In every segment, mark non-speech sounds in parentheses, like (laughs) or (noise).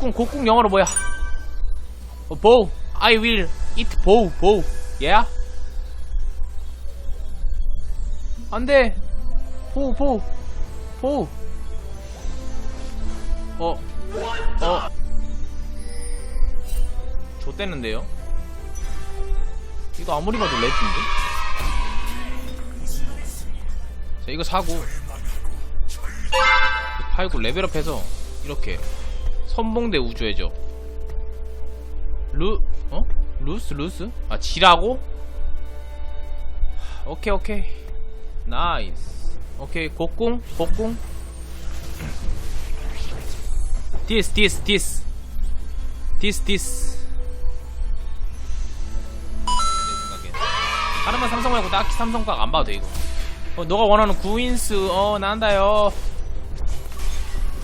곡궁 곡궁 영어로 뭐야? 어, bow I will eat bow bow yeah? 안 돼. 보우 보우. 보우. 어 어. 좆됐는데요? 이거 아무리 봐도 레드인데? 자 이거 사고. 팔고 레벨업해서 이렇게 선봉대 우주해죠. 루.. 어? 루스 루스? 아 지라고? 오케이 오케이. 나이스. 오케이 곡궁 곡궁. 디스 디스 디스. 디스 디스. 하나만 삼성 말고 딱히 삼성각 안 봐도 돼 이거. 어 너가 원하는 구인스 어 난다요.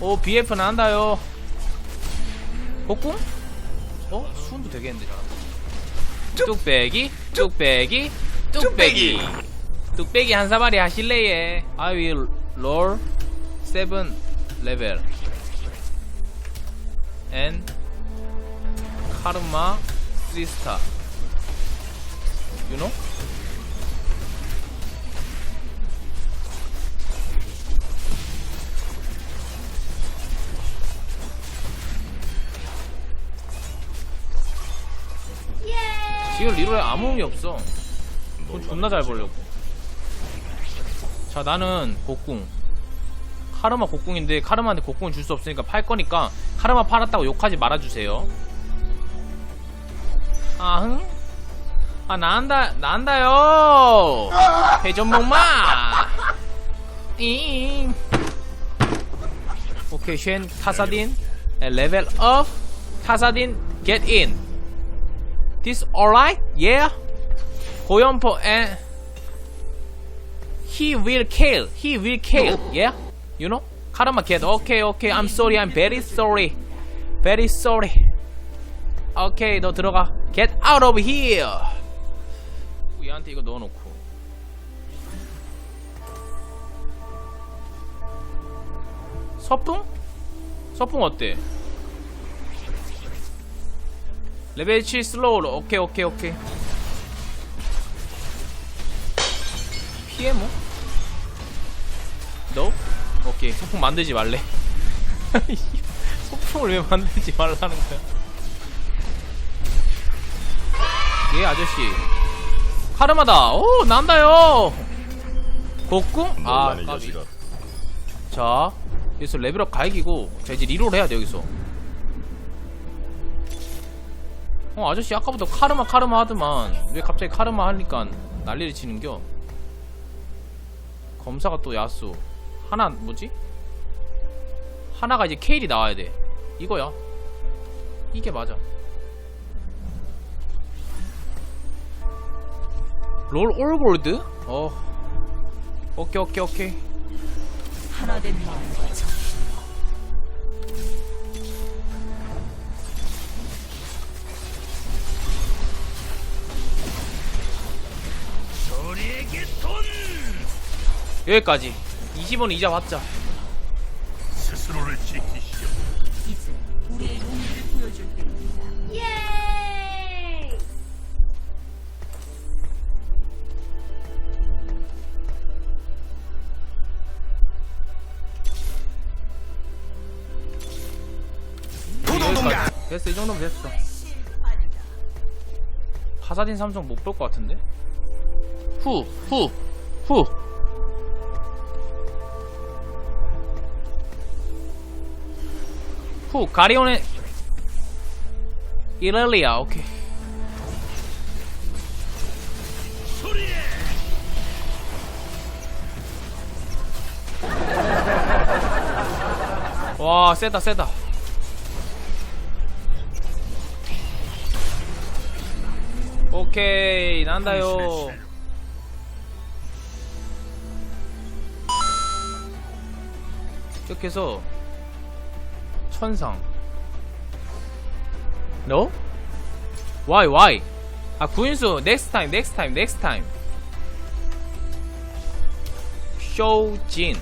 오 BF 난다요 곡궁? 어? 수은도 되겠는데. 잘한다 뚝배기? 뚝배기? 뚝배기. 뚝배기 한 사발이 하실래예 I will roll 7 level. And 카르마 3 star you know? 지금 리로에 아무 의미 없어. 돈 존나 잘 벌려고. 자 나는 곡궁. 카르마 곡궁인데 카르마한테 곡궁을 줄수 없으니까 팔 거니까 카르마 팔았다고 욕하지 말아주세요. 아흥? 아 나한다 나한다요! 회전 목마! 잉! 오케이 쉔 타사딘. 레벨 업. 타사딘 get in This alright? Yeah. 고연포 and he will kill. He will kill. Yeah. You know? 카르마 get. Okay, okay. I'm sorry. I'm very sorry. Very sorry. Okay, 너 들어가. Get out of here. 얘한테 이거 넣어놓고. 서풍? 서풍 어때? 레벨 7 슬로우로. 오케이 오케이 오케이. 피해 뭐? 너? 오케이. 소풍 만들지 말래. (laughs) 소풍을 왜 만들지 말라는 거야? 예 아저씨. 카르마다. 오 난다요. 곡궁? 아 까비. 자 여기서 레벨업 가이기고 자 이제 리롤 해야 돼 여기서 어 아저씨 아까부터 카르마 카르마 하더만. 왜 갑자기 카르마 하니까 난리를 치는겨? 검사가 또 야수. 하나 뭐지? 하나가 이제 케일이 나와야 돼. 이거야. 이게 맞아. 롤 올골드? 어. 오케이 오케이 오케이. 하나 된 놈. 여기까지 20원 이자 받자 스스로를 지키시오. 이제 우리의 용기를 보여줄 때입니다. 예! 여기까지. 됐어 이 정도면 됐어 파사딘 삼성 못 볼 것 같은데 후 후, 후. 후 가리온의 이렐리아 오케이 와 세다 세다 오케이 난다요. 이렇게 해서 천상 No? Why why? 아 구인수 next time next time next time 쇼진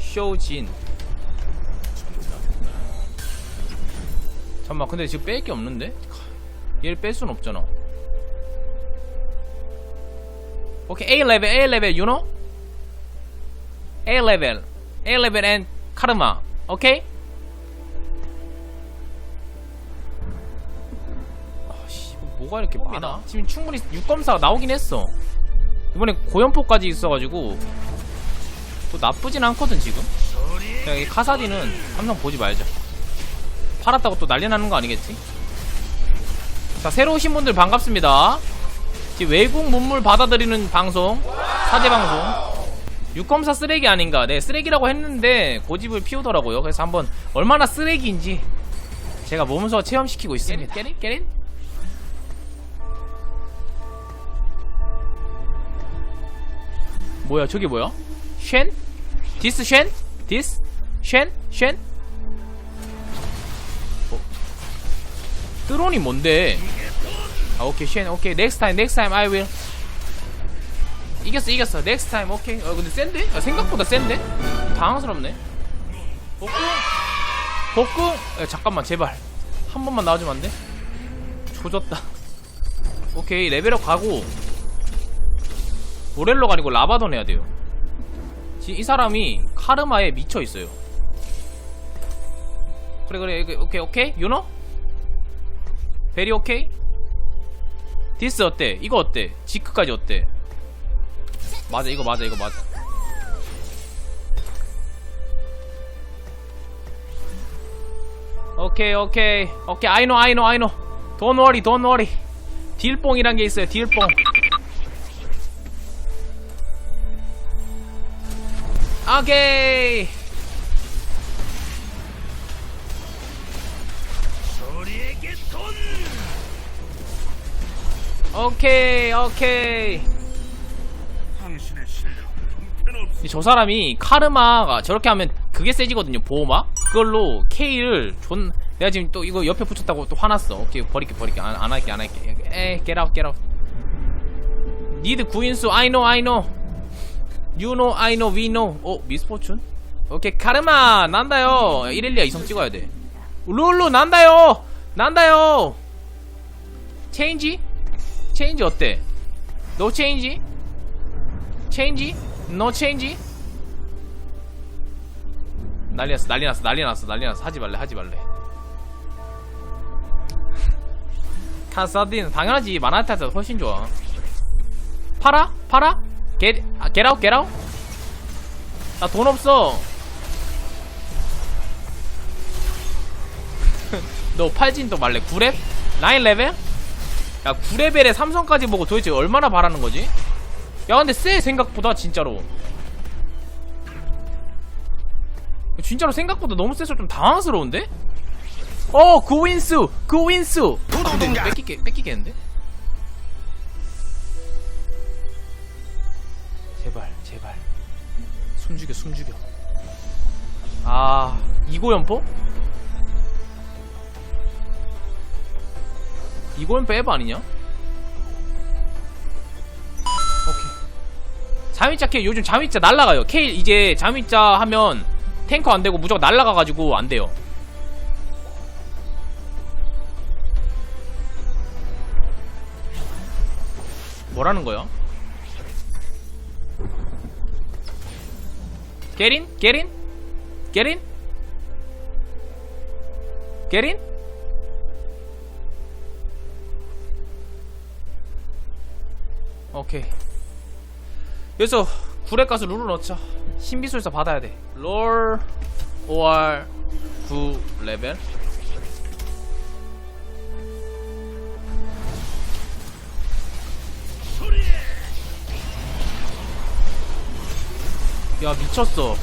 쇼진 잠깐만 근데 지금 뺄 게 없는데? 얘를 뺄 순 없잖아 오케이 A 레벨 A 레벨 you know? A 레벨 A 레벨 and 카르마. 오케이? 아씨 뭐가 이렇게 많아? 지금 충분히 6검사가 나오긴 했어. 이번에 고연포까지 있어가지고 또 나쁘진 않거든 지금. 야, 이 카사디는 삼성 보지 말자. 팔았다고 또 난리 나는 거 아니겠지? 자 새로 오신 분들 반갑습니다. 지금 외국 문물 받아들이는 방송 사제 방송 육검사 쓰레기 아닌가 네 쓰레기라고 했는데 고집을 피우더라고요 그래서 한번 얼마나 쓰레기인지 제가 몸소 체험시키고 있습니다 깨린? 깨린? 뭐야 저게 뭐야? 쉔? 디스 쉔? 디스? 쉔? 쉔? 어. 뜨론이 뭔데? 아 오케이 쉔 오케이 넥스트 타임 넥스트 타임 I will 이겼어 이겼어 넥스트 타임 오케이 어 근데 센데? 아, 생각보다 센데? 당황스럽네 복궁 복궁 야, 잠깐만 제발 한 번만 나와주면 안 돼? 조졌다 오케이 레벨업 가고 모렐로가 아니고 라바돈 해야 돼요 지- 이 사람이 카르마에 미쳐 있어요. 그래 그래 오케이 오케이 유노? 베리 오케이? 디스 어때? 이거 어때? 지크까지 어때? 맞아 이거 맞아 이거 맞아. 오케이 오케이. 오케이 know I know Don't worry don't worry. 딜뽕이란 게 있어요 딜뽕. 오케이. 돈 오케이 오케이 저 사람이 카르마가 저렇게 하면 그게 세지거든요 보호막? 그걸로 K를 존 내가 지금 또 이거 옆에 붙였다고 또 화났어. 오케이 버릴게 버릴게. 안, 안 할게 안 할게. 에이 get out. 니드 구인수 I know I know. You know I know we know. 어 미스포춘? 오케이 카르마 난다요. 112야 이성 찍어야 돼. 룰루 난다요. 난다요. 체인지? 체인지 어때? 노 체인지? 체인지 노 체인지 난리 났어 난리 났어 난리 났어 난리 났어 하지 말래 하지 말래 카사딘 당연하지 마나타가 훨씬 좋아 팔아? 팔아? 겟, 아, 겟아웃 겟아웃? 나 돈 없어 (laughs) 너 팔진 또 말래 9렙? 9레벨? 야 9레벨에 삼성까지 보고 도대체 얼마나 바라는 거지? 야 근데 쎄 생각보다 진짜로 진짜로 생각보다 너무 세서 좀 당황스러운데? 어 구윈수 구윈수 아, 근데 뺏기게 뺏기겠는데? 제발 제발 숨죽여 숨죽여 아 이고연포? 이고연포 에바 아니냐? 자미자 K 요즘 자미자 날라가요 K 이제 자미자 하면 탱커 안되고 무조건 날라가가지고 안돼요 뭐라는 거야? Get in? Get in? 오케이 여기서 구레 가서 룰을 넣자. 신비술사 받아야 돼롤 OR 9 레벨. 야 미쳤어.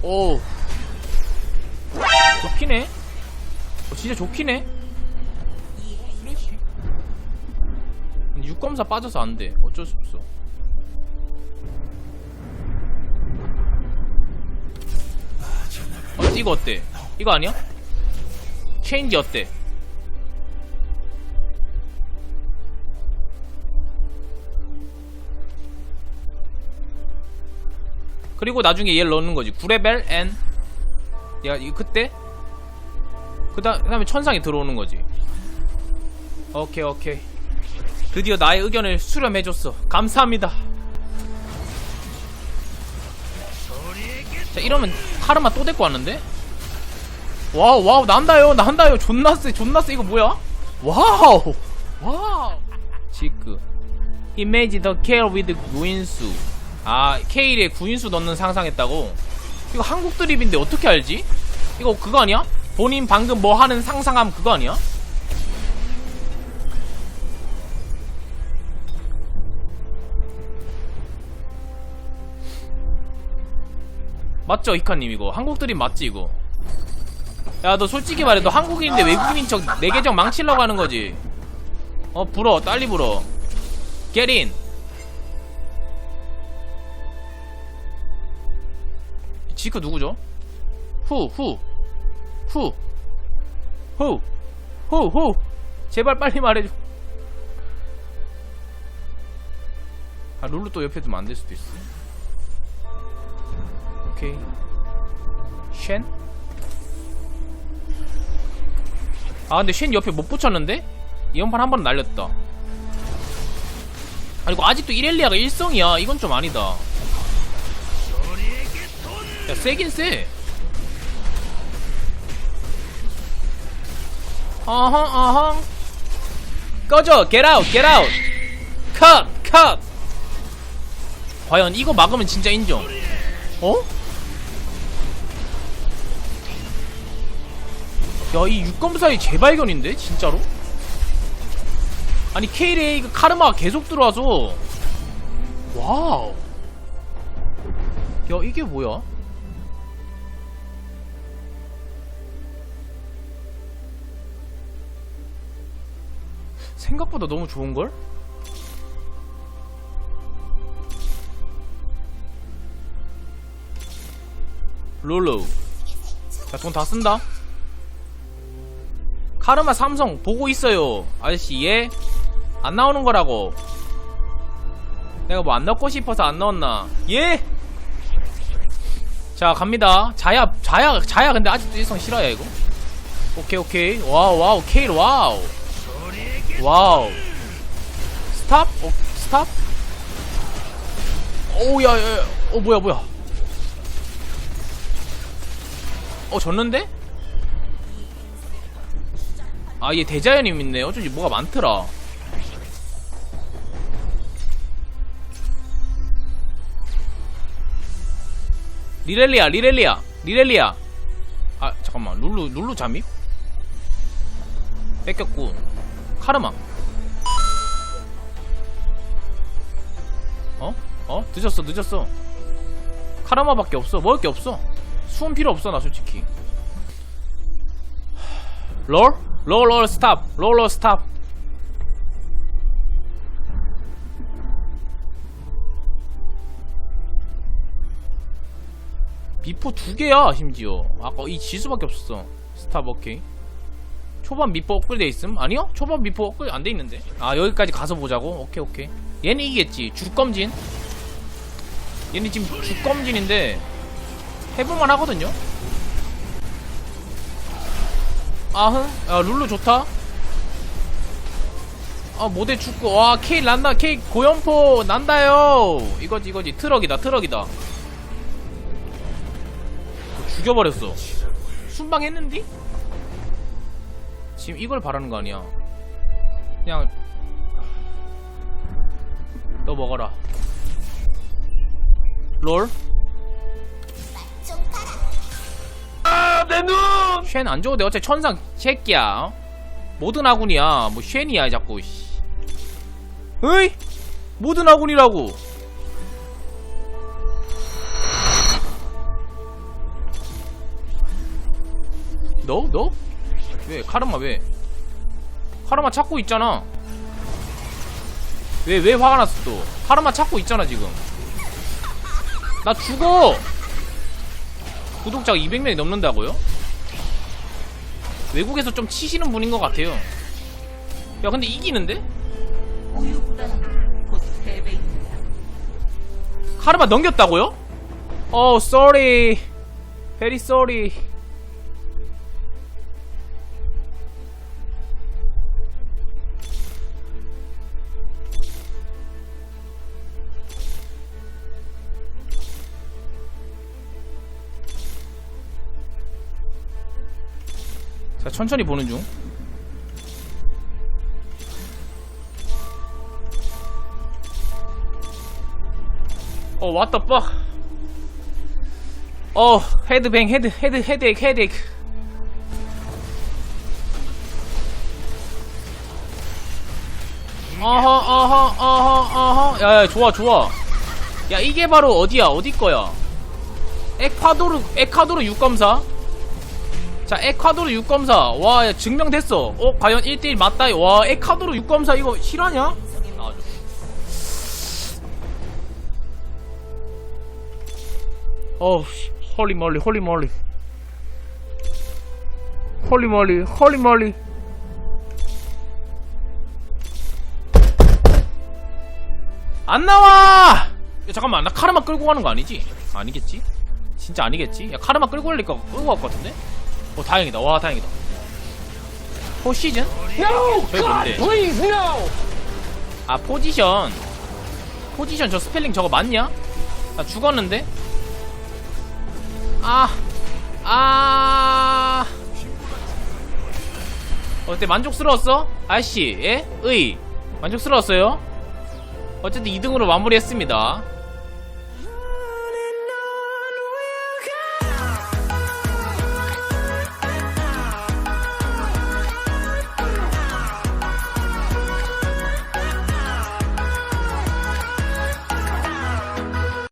오. 좋기네 어, 진짜 좋기네 근데 육검사 빠져서 안 돼 어쩔 수 없어 어, 이거 어때? 이거 아니야? 체인지 어때? 그리고 나중에 얘를 넣는 거지 9레벨 N 야 이거 그때 그 다음에 천상이 들어오는 거지 오케이 오케이 드디어 나의 의견을 수렴해줬어. 감사합니다. 자 이러면 카르마 또 데리고 왔는데? 와우 와우 난다요 난다요. 존나 쎄 존나 쎄 이거 뭐야? 와우. 와우. 지크. 이메이지 더 케어 위드 구인수 아 케일에 구인수 넣는 상상했다고? 이거 한국 드립인데 어떻게 알지? 이거 그거 아니야? 본인 방금 뭐 하는 상상함 그거 아니야? 맞죠 히카님 이거 한국 드립 맞지 이거 야 너 솔직히 말해 너 한국인인데 외국인인 척 내 계정 망치려고 하는 거지 어 불어 딸리 불어 in 지크 누구죠? 후, 후, 후, 후, 후, 후. 제발 빨리 말해줘. 아, 룰루 또 옆에 두면 안 될 수도 있어. 오케이. 쉔? 아, 근데 쉔 옆에 못 붙였는데? 이번판 한 번 날렸다. 아니, 이거 아직도 이렐리아가 1성이야. 이건 좀 아니다. 야, 세긴 세. 어허, 어허. 꺼져! Get out! 컷! 컷! 과연 이거 막으면 진짜 인정. 어? 야, 이 육검사의 재발견인데? 진짜로? 아니, 케일에 이거 카르마가 계속 들어와서. 와우. 야, 이게 뭐야? 생각보다 너무 좋은걸? 롤로 자 돈 다 쓴다 카르마 삼성 보고 있어요. 아저씨 얘 안 나오는 거라고. 내가 뭐 안 넣고 싶어서 안 넣었나? 예? 자 갑니다. 자야 자야 자야. 근데 아직도 일성 실화야 이거? 오케이 오케이. 와우 와우. 케일 와우. 와우. 스탑? 어, 스탑? 오우 야, 야, 야. 어 뭐야 뭐야. 어 졌는데? 아 얘 대자연임 있네. 어쩐지 뭐가 많더라. 리렐리아 리렐리아 리렐리아. 아 잠깐만. 룰루 룰루 잠입? 뺏겼고. 카르마. 어? 어? 늦었어 늦었어. 카르마밖에 없어. 먹을 게 없어. 수은 필요 없어 나 솔직히. 롤? 롤롤 스탑 롤롤 스탑 미포 두 개야 심지어. 아까 이 지수밖에 없었어. 스탑 오케이. 초반 미포 업글돼 있음? 아니요? 초반 미포 업글 안돼 있는데. 아 여기까지 가서 보자고? 오케이 오케이. 얘는 이기겠지. 주검진. 얘는 지금 주검진인데 해볼만 하거든요 아흥? 야 룰루 좋다. 아 모델 죽고 와 케일 난다 케일 고연포 난다요. 이거지 이거지. 트럭이다 트럭이다. 죽여버렸어. 순방했는디? 지금 이걸 바라는 거 아니야. 그냥 너 먹어라. 롤? 쉔안 줘도 돼 어차피 천상 새끼야 어? 모든 아군이야 뭐 쉔이야 자꾸 씨. 으이 모든 아군이라고 너? 너? 왜? 카르마 왜? 카르마 찾고 있잖아 왜, 왜 화가 났어 또 카르마 찾고 있잖아 지금 나 죽어 구독자가 200명이 넘는다고요? 외국에서 좀 치시는 분인 것 같아요 야 근데 이기는데? 카르마 넘겼다고요? Oh, sorry. Very sorry. 천천히 보는 중. 어, the fuck? 어, 헤드뱅, 헤드, 헤드, 헤드액, 헤드액. 어허, 어허, 어허, 어허. 야, 야, 좋아, 좋아. 야, 이게 바로 어디야? 어디 거야? 에콰도르, 에콰도르 육검사? 자, 에콰도르 육검사. 와, 야, 증명됐어. 어, 과연 1대1 맞다. 와, 에콰도르 육검사 이거 실화냐? 나와줘. 어우, 씨. 홀리 멀리, 홀리 멀리. 홀리 멀리, 홀리 멀리. 안 나와! 야, 잠깐만, 나 카르마 끌고 가는 거 아니지? 아니겠지? 진짜 아니겠지? 야, 카르마 끌고 갈니까 끌고 갈 것 같은데? 어, 다행이다. 와, 다행이다. 포시즌? 저기 뭔데? 아, 포지션. 포지션 저 스펠링 저거 맞냐? 나 죽었는데? 아, 아. 어때, 만족스러웠어? 아저씨, 예? 의. 만족스러웠어요? 어쨌든 2등으로 마무리했습니다.